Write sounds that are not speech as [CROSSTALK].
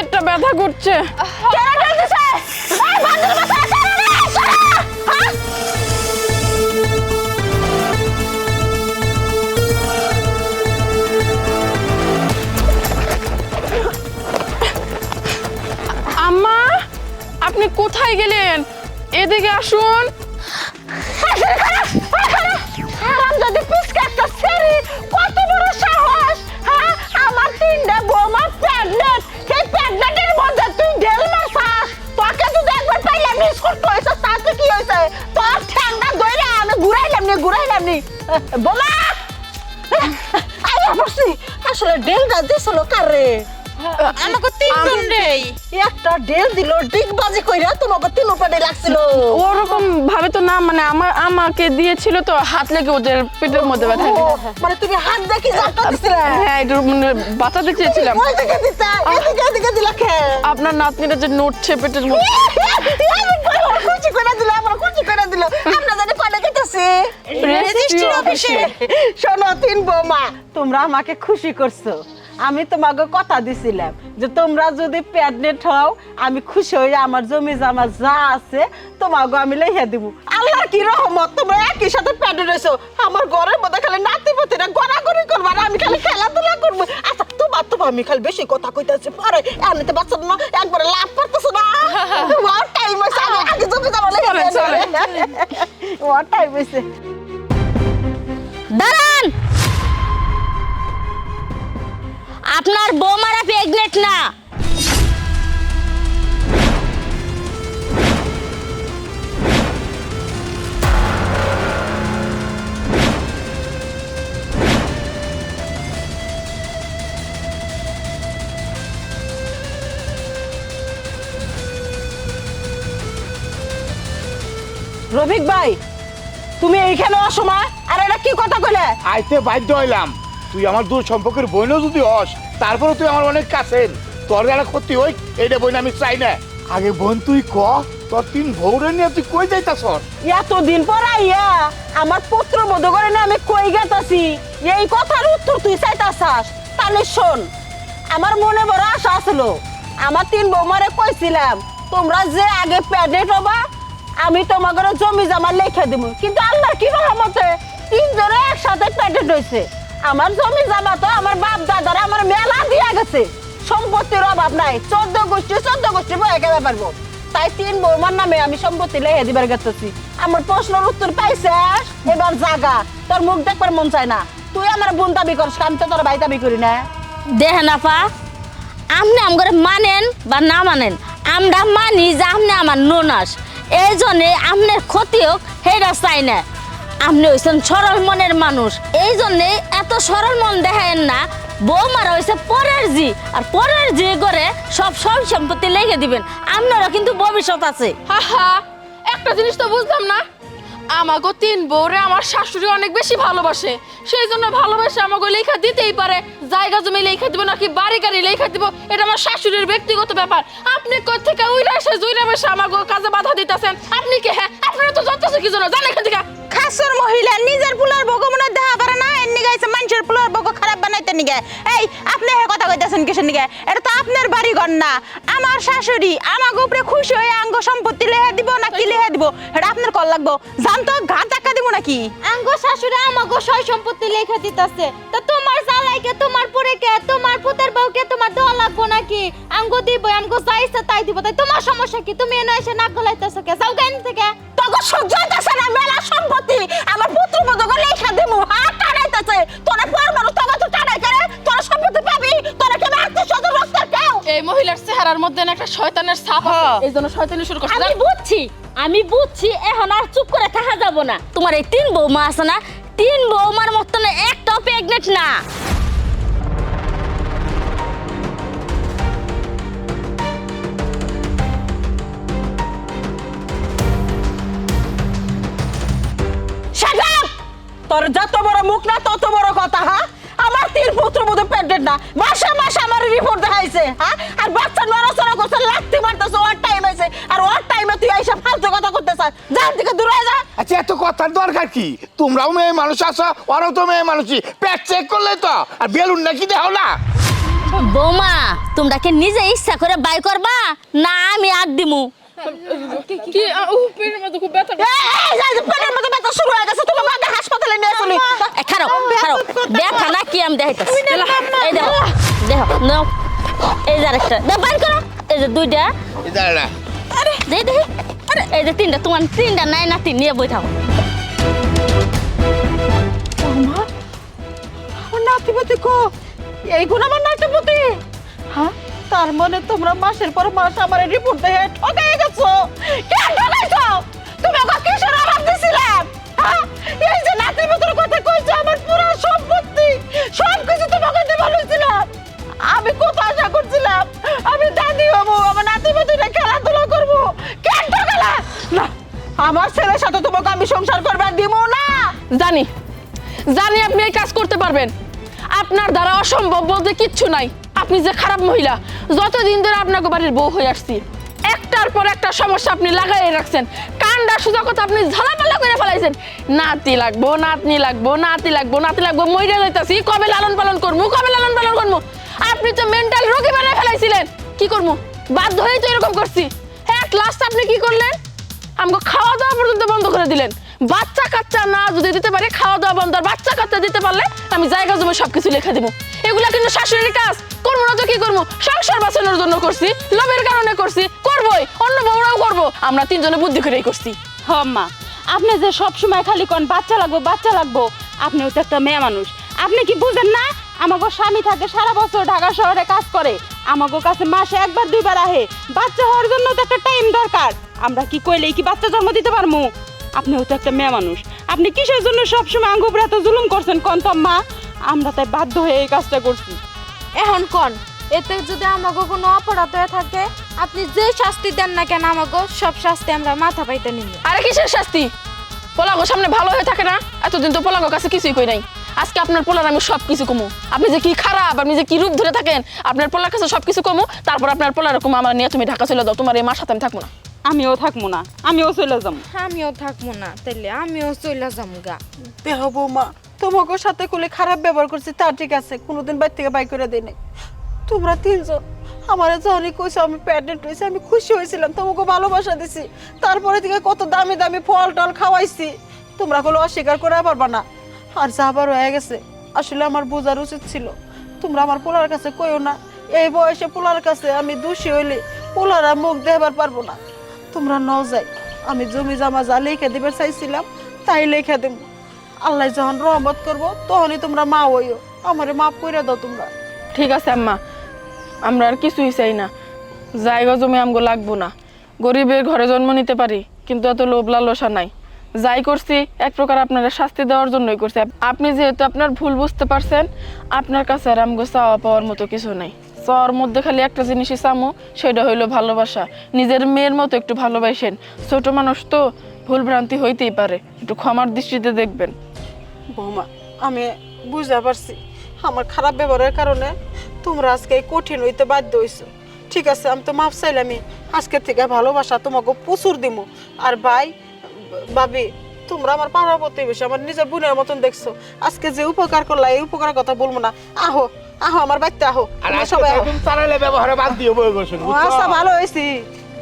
পেটটা ব্যথা করছে। আম্মা আপনি কোথায় গেলেন? এদিকে আসুন। বোমা আইয়া বসছি আসলে ডেলটা দিছিল কারে আমাকে তিনজন রেই একটা ডেল দিল ডিগবাজি কইরা তোমাকে তিন উপাডে লাগছিল ওরকম ভাবে তো না মানে আমার আমাকে দিয়েছিল তো হাত লেগে ওদের পেটের মধ্যে ব্যথা মানে তুমি হাত দেখি যাত্রা দিছিলে হ্যাঁ একটু মানে বাঁচাতে চেয়েছিলাম ওই দিকে দিতা এদিকে এদিকে দিলা খেয়ে আপনার নাতনিটা যে নড়ছে পেটের মধ্যে কুচি করে দিল আমার কুচি করে দিল আমরা রেজিস্ট্রি অফিসে। শোনো তিন বৌমা তোমরা আমাকে খুশি করছ। আমি তোমাকে কথা দিছিলাম যে তোমরা যদি প্রেগনেন্ট হও আমি খুশি হয়ে আমার জমি জামা যা আছে তোমাকে আমি লেখে দিব। আল্লাহ কি রহমত তোমরা একই সাথে প্রেগনেন্ট হয়েছো। আমার ঘরের মধ্যে খালি নাতি পুতিরা গড়াগড়ি করব আর আমি খালি খেলাধুলা করব। আচ্ছা তোমার তো আমি খালি বেশি কথা কইতেছি। পরে এমনিতে বাচ্চা না একবারে লাভ করতেছো না। [LAUGHS] টাইম হয়েছে আমি আগে জমি জামা লেখে চলেন, চলেন। ওর টাইম হয়েছে দাঁড়ান! আপনার বৌমারা প্রেগনেন্ট না। রফিক ভাই তুমি এইখানে অসময় আর এটা কি কথা কইলে? আইতে বাধ্য হইলাম। তুই আমার দূর সম্পর্কের বোনও যদি হস তারপরে তুই আমার অনেক কাছের। তোর যারা ক্ষতি হই এইটা বোন আমি চাই না। আগে বোন তুই ক? তোর তিন ভৌরে নিয়ে তুই কই যাইতাস এতদিন পর আইয়া আমার পুত্র বোধ করে না আমি কই গেতাছি? এই কথার উত্তর তুই চাইতাছাস। তাহলে শোন আমার মনে বড় আশা আসলো আমার তিন বৌমারে কইছিলাম তোমরা যে আগে প্যাডেট হবা আমি তোমাদের জমি জমা লেখে দিব কিন্তু আল্লাহর কি রহমতে তিনজনে একসাথে প্যাডেট হয়েছে আমার জমি জমা তো আমার বাপ দাদারা আমার মেলা দিয়া গেছে। সম্পত্তির অভাব নাই। চোদ্দ গোষ্ঠী চোদ্দ গোষ্ঠী বয়ে গেলে পারব। তাই তিন বৌমার নামে আমি সম্পত্তি লেহে দিবার গেছি আমার প্রশ্নের উত্তর পাইছে, এবার জাগা। তোর মুখ দেখবার মন চায় না। তুই আমার বোন দাবি করিস আমি তো তোর ভাই দাবি করি না। দেখেন আপা, আপনি আমগরে মানেন বা না মানেন, আমরা মানি যে আপনি আমার ননাস। এই জন্যে আপনার ক্ষতি হোক সেটা চাই না আপনি হয়েছেন সরল মনের মানুষ। এই জন্যে এত সরল মন দেখায়েন না, বৌমারা হয়েছে পরের জি, আর পরের জি করে সব সব সম্পত্তি লেগে দিবেন। আপনারও কিন্তু ভবিষ্যৎ আছে। হা হা, একটা জিনিস তো বুঝলাম না। আমাকে তিন বউরে আমার শাশুড়ি অনেক বেশি ভালোবাসে। সেই জন্য ভালোবাসে আমাকে লেখা দিতেই পারে। জায়গা জমি লেখা দিব নাকি বাড়ি গাড়ি লেখা দিব, এটা আমার শাশুড়ির ব্যক্তিগত ব্যাপার। আপনি কোথা থেকে উইরা এসে জুইরা বসে আমাকে কাজে বাধা দিতেছেন। আপনি কি হ্যাঁ? আপনারা তো যত কি জন্য? জানেন এখান থেকে? খাসর মহিলা, নিজের পুলার বগো মনে দেখা পারে না এর এমনি গাইছে মানুষের পুলার বগো খারাপ বানাইতে নিগে। এই, আপনি হে কথা কইতাছেন কিসের নিগে? এটা তো আপনার বাড়ি ঘর না। আমার শাশুড়ি আমার উপরে খুশি হয়ে আঙ্গ সম্পত্তি লেহে দিব না কি লেহে দিব? এটা আপনার কল লাগবো। জান তো ঘাট ধাক্কা দিব নাকি? আঙ্গ শাশুড়ি আমাগো সয় সম্পত্তি লেখা দিতাছে। তা তোমার জালাইকে তোমার পরে কে তোমার পুতের বউকে তোমার দেওয়া লাগবো নাকি? আঙ্গ দিব আঙ্গ চাইছে তাই দিব। তাই তোমার সমস্যা কি? তুমি এনে এসে নাক গলাইতেছো কে? যাও গাইন থেকে। তোকে সহ্য হইতাছে না মেলা সম্পত্তি। আমার পুত্র বোধ লেখা দিমু হাত মহিলার চেহারার মধ্যে না একটা শয়তানের ছাপ আছে এই জন্য শয়তানি শুরু করছে। আমি বুঝছি আমি বুঝছি এখন আর চুপ করে থাকা যাব না। তোমার এই তিন বৌমা আছে না তিন বৌমার মতন একটাও প্রেগনেন্ট না। তোর যত বড় মুখ না তত বড় কথা হ্যাঁ? আমার তিন পুত্র বোধ প্রেগনেন্ট না। মাসে মাসে আমার রিপোর্ট দেখাইছে হ্যাঁ? আর বাচ্চা নড়াচড়া করছে লাগতে মারতেছে ওর টাইম আছে। আর ওর টাইমে তুই এইসব ফালতু কথা করতে চাস। যার দিকে দূরে যা। আচ্ছা এত কথার দরকার কি? তোমরাও মেয়ে মানুষ আসো ওরাও তো মেয়ে মানুষই। পেট চেক করলে তো আর বেলুন নাকি দেও না? বৌমা তোমরা কি নিজে ইচ্ছা করে বাই করবা? না আমি আর দিমু। কি আ, উ পেটের মধ্যে খুব ব্যথা এই, এই, পেটের মধ্যে ব্যথা শুরু হয়ে গেছে হাসপাতালে নিয়ে চলি দেখা না কি আমি দেখাইতেছি। এই দেখো দেখো নাও। এই যে আরেকটা। দে বাইর করো। এই যে দুইটা। এটা না দেখি দেখি আরে। এই যে তিনটা তোমার তিনটা নাই না তিন নিয়ে বই থাকো। আমার নাতিপতি কো? এইগুলো আমার নাতিপতি? হ্যাঁ? তার মানে তোমরা মাসের পর মাস আমার রিপোর্ট দেখে ঠকাই গেছো। কেন ঠকাইছো? তুমি আমাকে কিসের অভাব দিছিলাম হ্যাঁ? এই যে নাতিপতির কথা কইছো আমার পুরো সম্পত্তি সব কিছু তোমাকে দেওয়া হয়েছিলাম আমি কত আশা করছিলাম? আমি দাদি হব, আমার নাতিপতিটা খেলাধুলা করব। কেন ঠকালা? না, আমার ছেলের সাথে তোমাকে আমি সংসার করবার দিব না। জানি জানি আপনি এই কাজ করতে পারবেন। আপনার দ্বারা অসম্ভব বলতে কিচ্ছু নাই। আপনি যে খারাপ মহিলা, যতদিন ধরে আপনাকে বাড়ির বউ হয়ে আসছি, একটার পর একটা সমস্যা আপনি লাগাই রাখছেন। কথা আপনি ঝালাপালা করে ফেলাইছেন। নাতি লাগবো, নাতনি লাগবো, নাতি লাগবো নাতি লাগবো যাইতাছি, কবে লালন পালন করব কবে লালন পালন করব আপনি তো মেন্টাল রোগী বানায় ফেলাইছিলেন। কি করব বাধ্য হয়েই তো এরকম করছি। হ্যাঁ লাস্ট আপনি কি করলেন? আমাকে খাওয়া দাওয়া পর্যন্ত বন্ধ করে দিলেন। বাচ্চা কাচ্চা না যদি দিতে পারে খাওয়া দাওয়া বন্ধ, আর বাচ্চা কাচ্চা দিতে পারলে আমি জায়গা জমি সবকিছু লেখা দেবো এগুলা কিন্তু শাশুড়ির কাজ। করব না তো কি করব? সংসার বাঁচানোর জন্য করছি, লোভের কারণে করছি, করবোই, অন্য বউরাও করব। আমরা তিনজনে বুদ্ধি করেই করছি। মা আপনি যে সব সময় খালি কোন, বাচ্চা লাগবো বাচ্চা লাগবো আপনিও তো একটা মেয়ে মানুষ। আপনি কি বুঝেন না? আমাকে স্বামী থাকে, সারা বছর ঢাকা শহরে কাজ করে। আমাকে কাছে মাসে একবার, দুইবার আহে। বাচ্চা হওয়ার জন্য তো একটা টাইম দরকার। আমরা কি কইলেই কি বাচ্চা জন্ম দিতে পারব আপনিও তো একটা মেয়ে মানুষ। আপনি কিসের জন্য সবসময় আঙ্গুপরা এত জুলুম করছেন, কোন তো মা আমরা তাই বাধ্য হয়ে এই কাজটা করছি। এখন কোন? এতে যদি আমাকে কোনো অপরাধ হয়ে থাকে আপনি যে শাস্তি দেন না কেন আমাকে সব শাস্তি আমরা মাথা পাইতে নিব আরে কিসের শাস্তি? পোলাগো সামনে ভালো হয়ে থাকে না? এতদিন তো পোলাগো কাছে কিছুই কই নাই। আজকে আপনার পোলার আমি সব কিছু কমু। আপনি যে কি খারাপ আপনি যে কি রূপ ধরে থাকেন আপনার পোলার কাছে সব কিছু কমু তারপর আপনার পোলার কমু আমার নিয়ে তুমি ঢাকা চলে যাও তোমার এই মার সাথে আমি থাকব না। আমিও থাকব না আমিও চলে যাব আমিও থাকব না তাইলে আমিও চলে যাব গা। দেহ বৌমা তোমাকে সাথে করলে খারাপ ব্যবহার করছি, তা ঠিক আছে, কোনোদিন বাইর থেকে বাই করে দিই নাই। তোমরা তিনজন, আমার যখনই কইছো আমি প্রেগনেন্ট হয়েছি, আমি খুশি হয়েছিলাম তোমাকে ভালোবাসা দিছি। তারপরে থেকে কত দামি দামি ফল টল খাওয়াইছি। তোমরা কোনো অস্বীকার করে পারবা না। আর যা আবার হয়ে গেছে, আসলে আমার বোঝার উচিত ছিল। তোমরা আমার পোলার কাছে কইও না, এই বয়সে পোলার কাছে আমি দোষী হইলে পোলারা মুখ দেবার পারব না। তোমরা ন যাই আমি জমি জমা যা লিখে দিবে চাইছিলাম, তাই লিখে দেব আল্লাহ যখন রহমত করব, তখনই তোমরা মা হইও। আমারে মাফ করে দাও তোমরা। ঠিক আছে, আম্মা। আমরা আর কিছুই চাই না। জায়গা জমি আমগো লাগবো না। গরিবের ঘরে জন্ম নিতে পারি, কিন্তু এত লোভ লালসা নাই। যাই করছি, এক প্রকার আপনারা শাস্তি দেওয়ার জন্যই করছি। আপনি যেহেতু আপনার ভুল বুঝতে পারছেন, আপনার কাছে আর আমগো চাওয়া পাওয়ার মতো কিছু নাই। চাওয়ার মধ্যে খালি একটা জিনিসই চামো, সেটা হইল ভালোবাসা। নিজের মেয়ের মতো একটু ভালোবাসেন। ছোট মানুষ তো ভুল ভ্রান্তি হইতেই পারে। একটু ক্ষমার দৃষ্টিতে দেখবেন। বৌমা আমি বুঝতে পারছি। আমার খারাপ ব্যবহারের কারণে তোমরা আজকে এই কঠিন হইতে বাধ্য হইছো। ঠিক আছে আমি তো মাফ চাইলামই আজকে থেকে ভালোবাসা তোমাকে প্রচুর দিব। আর ভাই ভাবি তোমরা আমার পাড়ার প্রতিবেশী আমার নিজের বোনের মতন দেখছ। আজকে যে উপকার করলা এই উপকারের কথা বলব না। আহো আহো আমার বাড়িতে আহো। সবাই ব্যবহারে বাদ দিও আচ্ছা ভালো হয়েছি